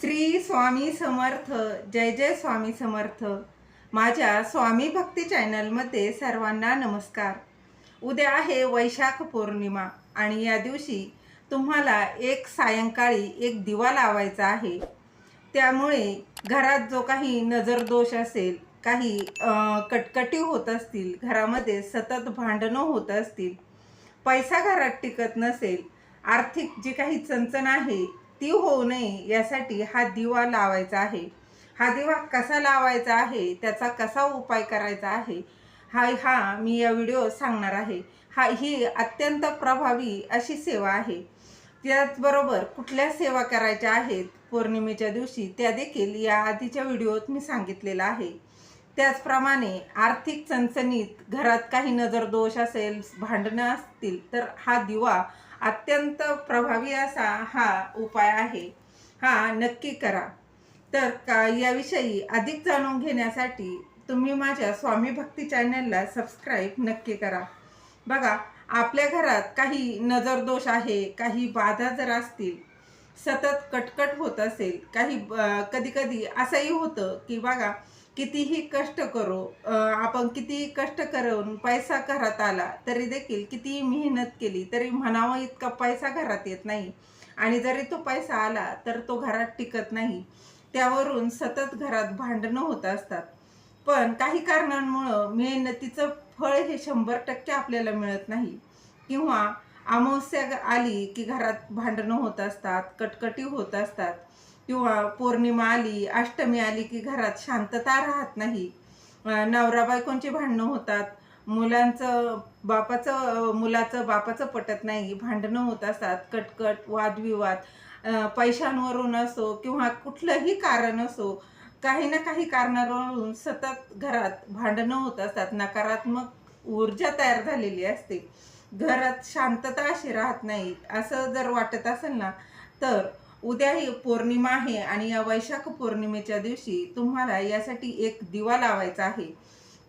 श्री स्वामी समर्थ जय जय स्वामी समर्थ. माझ्या स्वामी भक्ती चॅनलमध्ये सर्वांना नमस्कार. उद्या आहे वैशाख पौर्णिमा आणि या दिवशी तुम्हाला एक सायंकाळी एक दिवा लावायचा आहे. त्यामुळे घरात जो काही नजरदोष असेल काही कटकटी होत असतील घरामध्ये सतत भांडणं होत असतील पैसा घरात टिकत नसेल आर्थिक जी काही चणचण आहे ती होऊ नये यासाठी हा दिवा लावायचा आहे. हा दिवा कसा लावायचा आहे त्याचा कसा उपाय करायचा आहे हा हा मी या व्हिडिओ सांगणार आहे. हा ही अत्यंत प्रभावी अशी सेवा आहे. त्याचबरोबर कुठल्या सेवा करायच्या आहेत पौर्णिमेच्या दिवशी त्या देखील या आधीच्या व्हिडिओत मी सांगितलेलं आहे. त्याचप्रमाणे आर्थिक चणचणीत घरात काही नजरदोष असेल भांडणं असतील तर हा दिवा अत्यंत प्रभावी असा हा उपाय आहे. हा नक्की करा. तर का याविषयी अधिक जाणून घेण्यासाठी तुम्ही माझ्या स्वामी भक्ती चॅनलला सबस्क्राईब नक्की करा. बघा आपल्या घरात काही नजरदोष आहे काही बाधा जर असतील सतत कटकट होत असेल काही कधी कधी असंही होतं की बघा कितीही कष्ट करू आपण कितीही कष्ट करून पैसा घरात आला तरी देखील कितीही मेहनत केली तरी म्हणावं इतका पैसा घरात येत नाही. आणि जरी तो पैसा आला तर तो घरात टिकत नाही. त्यावरून सतत घरात भांडणं होत असतात. पण काही कारणांमुळं मेहनतीचं फळ हे शंभर टक्के आपल्याला मिळत नाही. किंवा अमावस्या आली की घरात भांडणं होत असतात कटकटी होत असतात. किंवा पौर्णिमा आली अष्टमी आली की घरात शांतता राहत नाही. नवरा बायकोंची भांडणं होतात. मुलांचं बापाचं मुलाचं बापाचं पटत नाही. भांडणं होत असतात. कटकट वादविवाद पैशांवरून असो किंवा कुठलंही कारण असो काही ना काही कारणावरून सतत घरात भांडणं होत असतात. नकारात्मक ऊर्जा तयार झालेली असते. घरात शांतता अशी राहत नाही. असं जर वाटत असेल ना तर उद्या ही पौर्णिमा आहे आणि या वैशाख पौर्णिमेच्या दिवशी तुम्हाला यासाठी एक दिवा लावायचा आहे.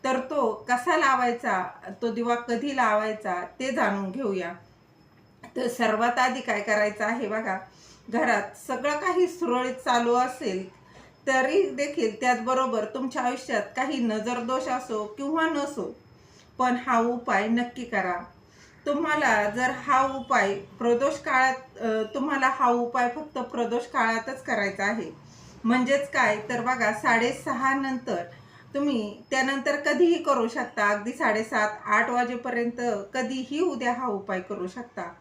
तर तो कसा लावायचा तो दिवा कधी लावायचा ते जाणून घेऊया. तर सर्वात आधी काय करायचं आहे बघा घरात सगळं काही सुरळीत चालू असेल तरी देखील त्याचबरोबर तुमच्या आयुष्यात काही नजरदोष असो किंवा नसो पण हा उपाय नक्की करा. तुम्हाला जर हा उपाय प्रदोष काळात तुम्हाला हा उपाय फक्त प्रदोष काळातच करायचा आहे. म्हणजेच काय? तर बघा साडेसहा नंतर तुम्ही त्यानंतर कधीही करू शकता. अगदी साडेसात आठ वाजेपर्यंत कधीही उद्या हा उपाय करू शकता.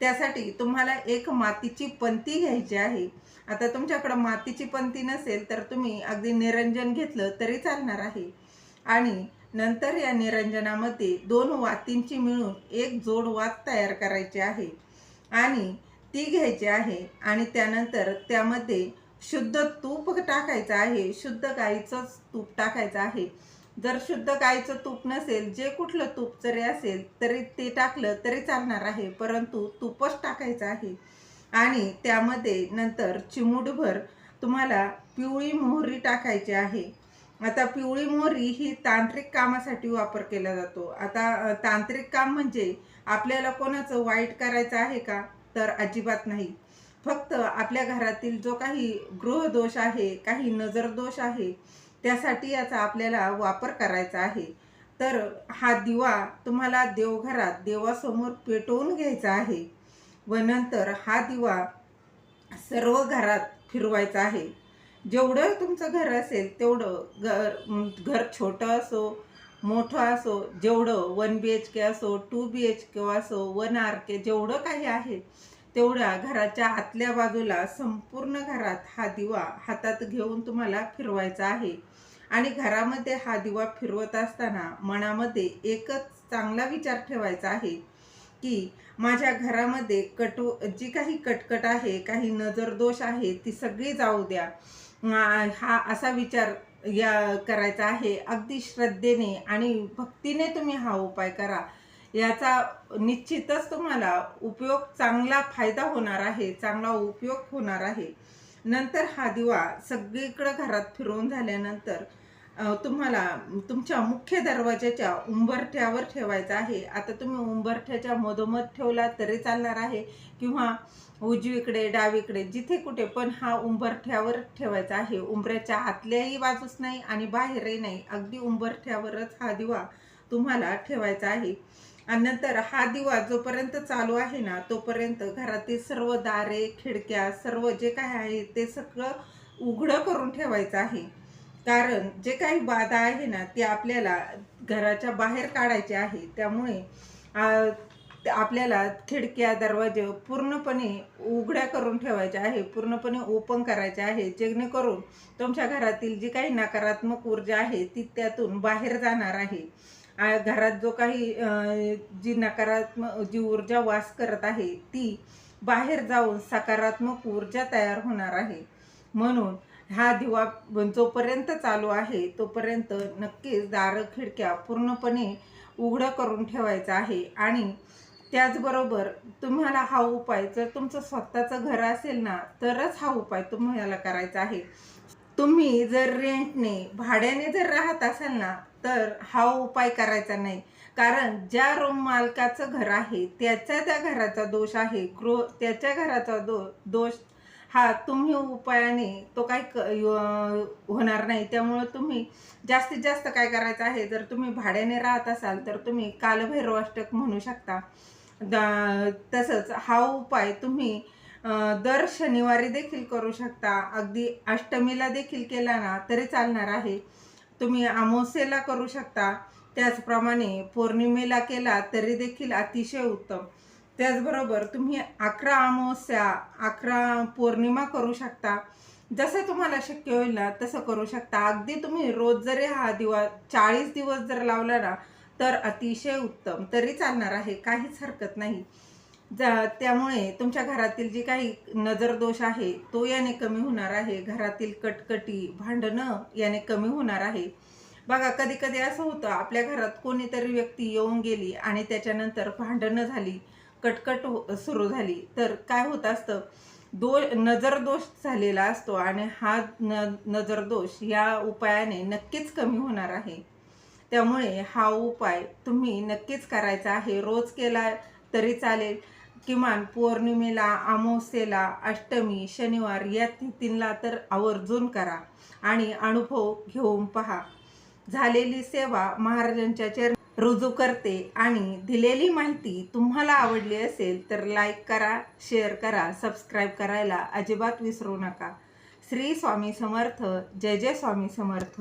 त्यासाठी तुम्हाला एक मातीची पंती घ्यायची आहे. आता तुमच्याकडं मातीची पंती नसेल तर तुम्ही अगदी निरंजन घेतलं तरी चालणार आहे. आणि नंतर या निरंजनामध्ये दोन वातींची मिळून एक जोड वात तयार करायची आहे आणि ती घ्यायची आहे आणि त्यानंतर त्यामध्ये शुद्ध तूप टाकायचं आहे. शुद्ध गाईचंच तूप टाकायचं आहे. जर शुद्ध गाईचं तूप नसेल जे कुठलं तूप जरी असेल तरी ते टाकलं तरी चालणार आहे. परंतु तूपच टाकायचं आहे. आणि त्यामध्ये नंतर चिमूटभर तुम्हाला पिवळी मोहरी टाकायची आहे. आता पिवळी मोहरी ही तांत्रिक कामासाठी वापर केला जातो. आता तांत्रिक काम म्हणजे आपल्याला कोणाचं वाईट करायचं आहे का? तर अजिबात नाही. फक्त आपल्या घरातील जो काही गृहदोष आहे काही नजरदोष आहे त्यासाठी याचा आपल्याला वापर करायचा आहे. तर हा दिवा तुम्हाला देवघरात देवासमोर पेटवून घ्यायचा आहे व नंतर हा दिवा सर्व घरात फिरवायचा आहे. जेवढं तुमचं घर असेल तेवढं घर घर छोटं असो मोठं असो जेवढं वन बी एच के असो टू बी एच के असो वन आर के जेवढं काही आहे तेवढ्या घराच्या आतल्या बाजूला संपूर्ण घरात हा दिवा हातात घेऊन तुम्हाला फिरवायचा आहे. आणि घरामध्ये हा दिवा फिरवत असताना मनामध्ये एकच चांगला विचार ठेवायचा आहे की माझ्या घरामध्ये कटू जी काही कटकट आहे काही नजरदोष आहे ती सगळी जाऊ द्या. हा असा विचार या करायचा आहे. अगदी श्रद्धेने आणि भक्तीने तुम्ही हा उपाय करा. याचा निश्चितच तुम्हाला उपयोग चांगला फायदा होणार आहे चांगला उपयोग होणार आहे. नंतर हा दिवा सगळीकडं घरात फिरवून झाल्यानंतर तुम्हाला तुमच्या मुख्य दरवाजाच्या उंबरठ्यावर ठेवायचा आहे. आता तुम्ही उंबरठ्याच्या मधोमध ठेवला तरी चालणार आहे किंवा उजवीकडे डावीकडे जिथे कुठे पण हा उंबरठ्यावर ठेवायचा आहे. उंबऱ्याच्या आतल्याही बाजूस नाही आणि बाहेरही नाही. अगदी उंबरठ्यावरच हा दिवा तुम्हाला ठेवायचा आहे. आणि नंतर हा दिवा जोपर्यंत चालू आहे ना तोपर्यंत घरातील सर्व दारे खिडक्या सर्व जे काय आहे ते सगळं उघडं करून ठेवायचं आहे. कारण जे काही बाधा आहे ना ते आपल्याला घराच्या बाहेर काढायचे आहे. त्यामुळे आपल्याला खिडक्या दरवाजे पूर्णपणे उघड्या करून ठेवायचे आहे पूर्णपणे ओपन करायचे आहे जेणेकरून तुमच्या घरातील जी काही नकारात्मक ऊर्जा आहे ती त्यातून बाहेर जाणार आहे. घरात जो काही जी नकारात्मक जी ऊर्जा वास करत आहे ती बाहेर जाऊन सकारात्मक ऊर्जा तयार होणार आहे. म्हणून हा दिवा जोपर्यंत चालू आहे तोपर्यंत नक्कीच दारं खिडक्या पूर्णपणे उघडं करून ठेवायचं आहे. आणि त्याचबरोबर तुम्हाला हा उपाय जर तुमचं स्वतःचं घर असेल ना तरच हा उपाय तुम्हाला करायचा आहे. तुम्ही जर रेंटने भाड्याने जर राहत असाल ना तर हा उपाय करायचा नाही. कारण ज्या रूम मालकाचं घर आहे त्याच्या त्या घराचा दोष आहे. गृह त्याच्या घराचा दो दोष हा तुम्ही उपायाने तो काही क होणार नाही. त्यामुळं तुम्ही जास्तीत जास्त काय करायचं आहे जर तुम्ही भाड्याने राहत असाल तर तुम्ही कालभैरवाष्टक म्हणू शकता. द तसंच हा उपाय तुम्ही दर शनिवारी देखील करू शकता. अगदी अष्टमीला देखील केला ना तरी चालणार आहे. तुम्ही अमावस्येला करू शकता. त्याचप्रमाणे पौर्णिमेला केला तरी देखील अतिशय उत्तम. त्याचबरोबर तुम्ही अकरा अमावस्या अकरा पौर्णिमा करू शकता. जसं तुम्हाला शक्य होईल ना तसं करू शकता. अगदी तुम्ही रोज जरी हा दिवा चाळीस दिवस जर लावला ना तर अतिशय उत्तम. तरी चालणार आहे काहीच हरकत नाही. जा त्यामुळे तुमच्या घरातील जी काही नजर दोष आहे तो याने कमी होणार आहे. घरातील कटकटी भांडणं याने कमी होणार आहे. बघा कधी कधी असं होतं आपल्या घरात कोणीतरी व्यक्ती येऊन गेली आणि त्याच्यानंतर भांडणं झाली. कटकट हो- सुरू झाली. तर काय होत असतं दो नजरदोष झालेला असतो आणि हा न नजरदोष या उपायाने नक्कीच कमी होणार आहे. त्यामुळे हा उपाय तुम्ही नक्कीच करायचा आहे. रोज केला तरी चालेल. किमान पौर्णिमेला अमावस्येला अष्टमी शनिवार या तिथींना तर आवर्जून करा आणि अनुभव घेऊन पहा. झालेली सेवा महाराजांच्या चरण रुजू करते आणि दिलेली माहिती तुम्हाला आवडली असेल तर लाईक करा शेअर करा सबस्क्राईब करायला अजिबात विसरू नका. श्री स्वामी समर्थ जय जय स्वामी समर्थ.